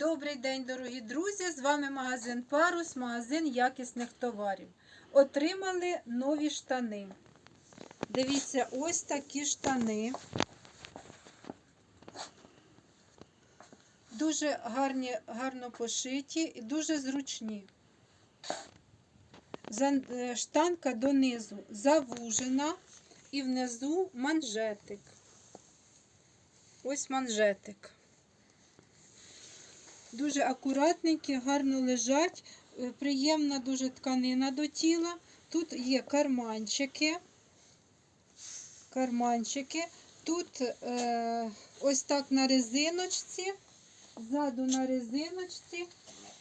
Добрий день, дорогі друзі! З вами магазин Парус, магазин якісних товарів. Отримали нові штани. Дивіться, ось такі штани. Дуже гарні, гарно пошиті і дуже зручні. Е, Штанка донизу завужена і внизу манжетик. Ось манжетик. Дуже акуратненькі, гарно лежать, е, приємна дуже тканина до тіла. Тут є карманчики. Карманчики. Тут е, ось так на резиночці, ззаду на резиночці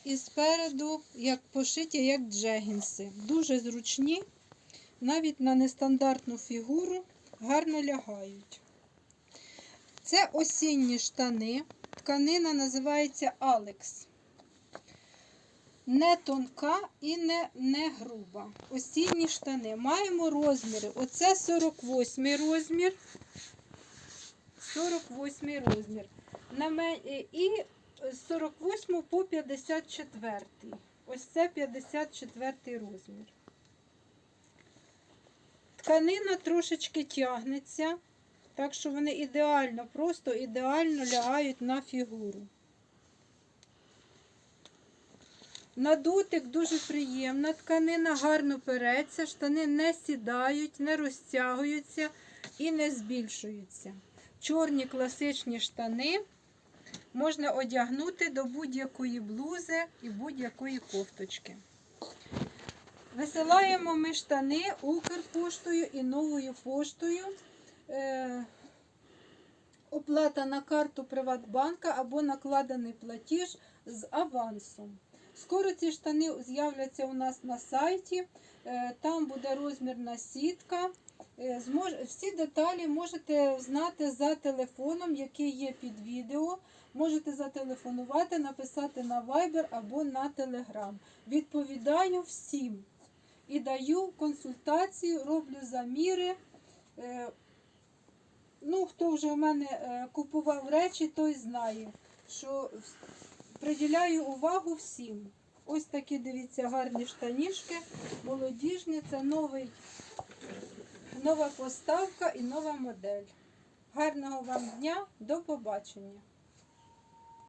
і спереду, як пошиті, як джегінси. Дуже зручні, навіть на нестандартну фігуру гарно лягають. Це осінні штани. Тканина називається Алекс. Не тонка і не, не груба. Осінні штани. Маємо розміри. Оце 48 розмір. 48 розмір. Е, І з 48 по 54. Ось це 54 розмір. Тканина трошечки тягнеться. Так що вони ідеально, просто ідеально лягають на фігуру. На дотик дуже приємна тканина, гарно переться, штани не сідають, не розтягуються і не збільшуються. Чорні класичні штани можна одягнути до будь-якої блузи і будь-якої кофточки. Висилаємо ми штани Укрпоштою і новою поштою. Е, оплата на карту Приватбанка або накладений платіж з авансом. Скоро ці штани з'являться у нас на сайті. Е, Там буде розмірна сітка. Е, Всі деталі можете знати за телефоном, який є під відео. Можете зателефонувати, написати на Viber або на Telegram. Відповідаю всім і даю консультацію, роблю заміри. Ну, хто вже в мене е, купував речі, той знає, що приділяю увагу всім. Ось такі, дивіться, гарні штанішки, молодіжні, це новий, нова поставка і нова модель. Гарного вам дня, до побачення!